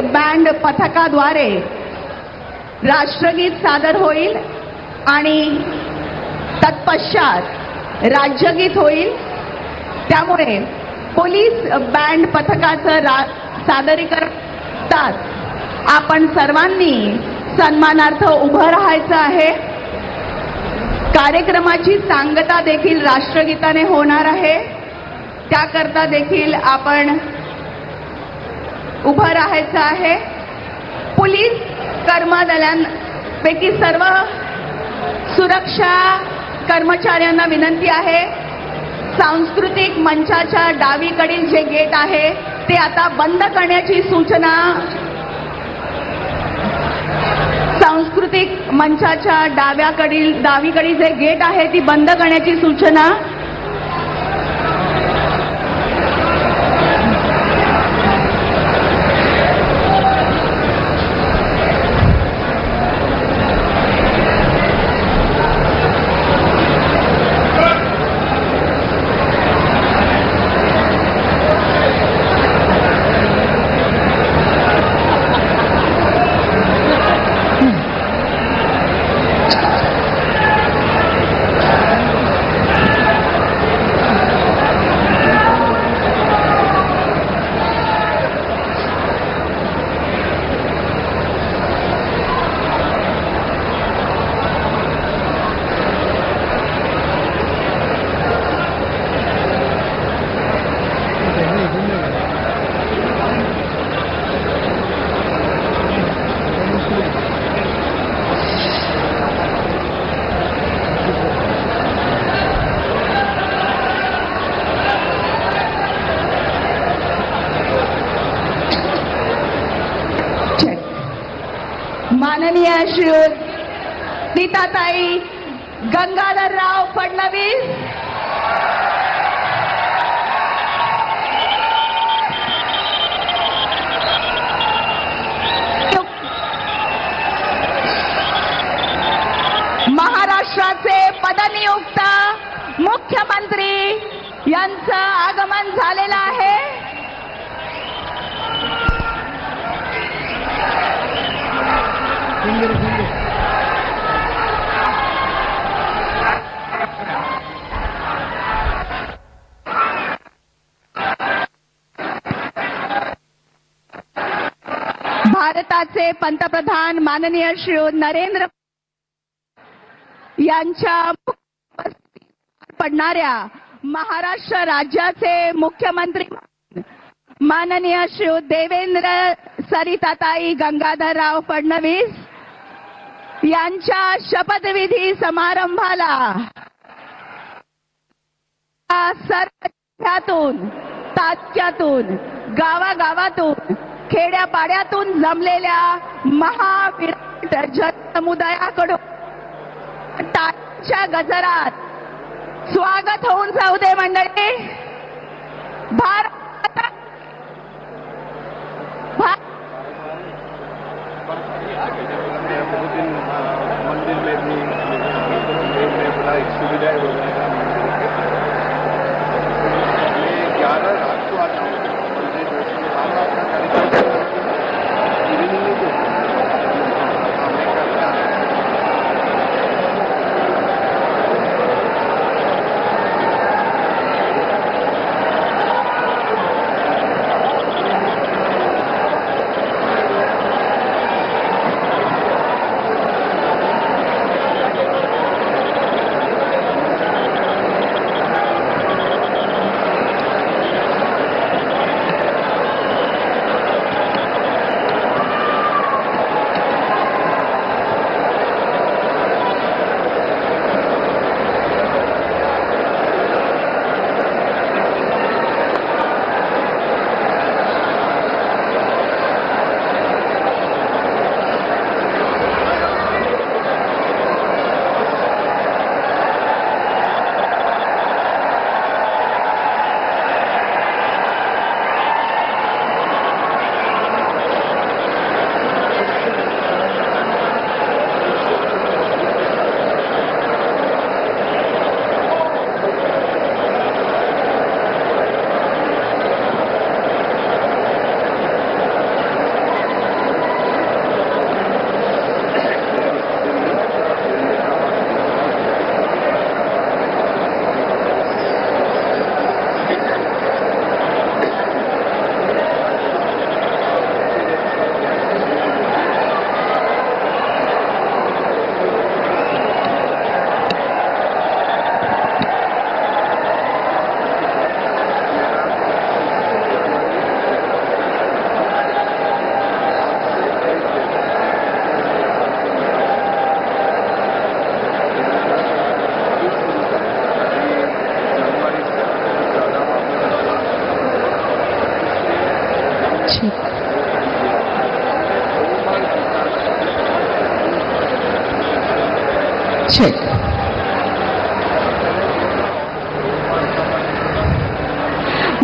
Band पथकाद्वारे राष्ट्रगीत सादर होईल आणि तत्पश्चात राज्यगीत होईल. त्यामुळे पोलीस बँड पथकाचं रा- सादरीकरण आपण सर्वांनी सन्मानार्थ उभं राहायचं आहे. कार्यक्रमाची सांगता देखील राष्ट्रगीताने होणार आहे. त्याकरता देखील आपण उभं राहायचं आहे. पोलीस कर्मदलांपैकी सर्व सुरक्षा कर्मचाऱ्यांना विनंती आहे. सांस्कृतिक मंचाच्या डावीकडील जे गेट आहे ते आता बंद करण्याची सूचना सांस्कृतिक मंचाच्या डाव्याकडील डावीकडील जे गेट आहे ती बंद करण्याची सूचना माननीय नीताताई गंगाधरराव फडणवीस. महाराष्ट्राचे पदनियुक्त मुख्यमंत्री यांचं आगमन झालेलं आहे. भारताचे पंतप्रधान माननीय श्री नरेंद्र यांच्या पडणाऱ्या महाराष्ट्र राज्याचे मुख्यमंत्री माननीय श्री देवेंद्र सरिताताई गंगाधरराव फडणवीस यांच्या शपथविधी समारंभाला सर्व तालुक्यातून गावागावातून खेड्यापाड्यातून जमलेल्या महाविराट जनसमुदायाकडून टाळ्यांच्या गजरात स्वागत होऊन जाऊ दे मंडळी. भारत भार... बहुत दिन मंदिर में भी मंदिर में बड़ा एक सुविधाएं वगैरह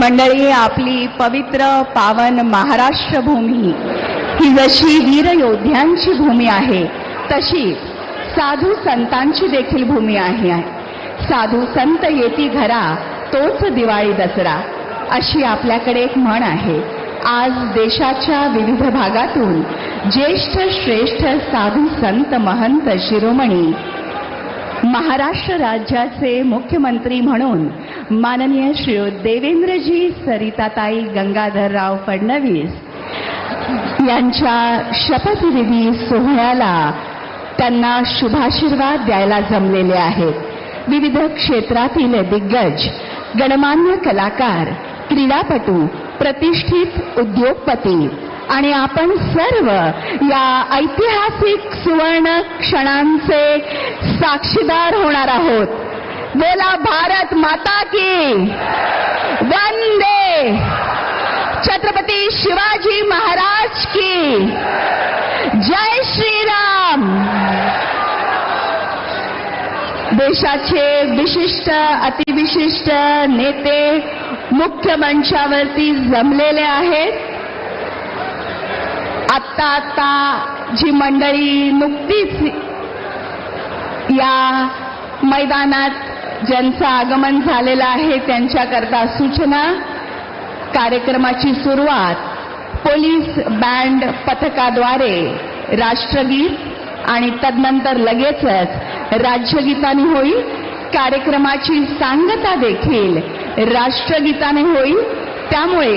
मंडळी आपली पवित्र पावन महाराष्ट्र भूमी ही जशी वीर योद्ध्यांची भूमी आहे तशी साधू संतांची देखील भूमी आहे. साधू संत येती घरा तोच दिवाळी दसरा अशी आपल्याकडे एक म्हण आहे. आज देशाच्या विविध भागातून ज्येष्ठ श्रेष्ठ साधू संत महंत शिरोमणी महाराष्ट्र राज्याचे मुख्यमंत्री म्हणून माननीय श्री देवेंद्रजी सरिताताई गंगाधरराव फडणवीस यांच्या शपथविधी सोहळ्याला त्यांना शुभाशीर्वाद द्यायला जमलेले आहेत. विविध क्षेत्रातील दिग्गज गणमान्य कलाकार क्रीडापटू प्रतिष्ठित उद्योगपती आणि आपण सर्व या ऐतिहासिक सुवर्ण क्षणांचे साक्षीदार होणार आहोत. बोला भारत माता की वंदे. छत्रपती शिवाजी महाराज की जय श्रीराम. देशाचे विशिष्ट अतिविशिष्ट नेते मुख्य मंचावरती जमलेले आहेत. आत्ता आत्ता जी मंडळी नुकतीच या मैदानात ज्यांचं आगमन झालेलं आहे त्यांच्याकरता सूचना कार्यक्रमाची सुरुवात पोलीस बँड पथकाद्वारे राष्ट्रगीत आणि तदनंतर लगेचच राज्यगीताने होईल. कार्यक्रमाची सांगता देखील राष्ट्रगीताने होईल. त्यामुळे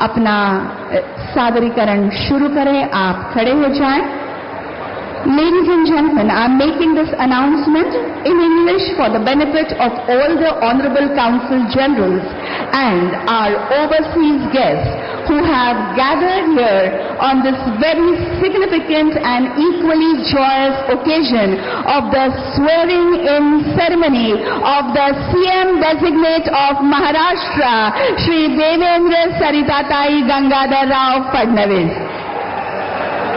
अपना सादरीकरण शुरू करें आप खड़े हो जाएं। Ladies and gentlemen, I am making this announcement in English for the benefit of all the Honorable Council Generals and our overseas guests who have gathered here on this very significant and equally joyous occasion of the swearing-in ceremony of the CM designate of Maharashtra, Shri Devendra Saritatai Gangadhar Rao Fadnavis.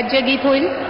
राज्यगीत होईल.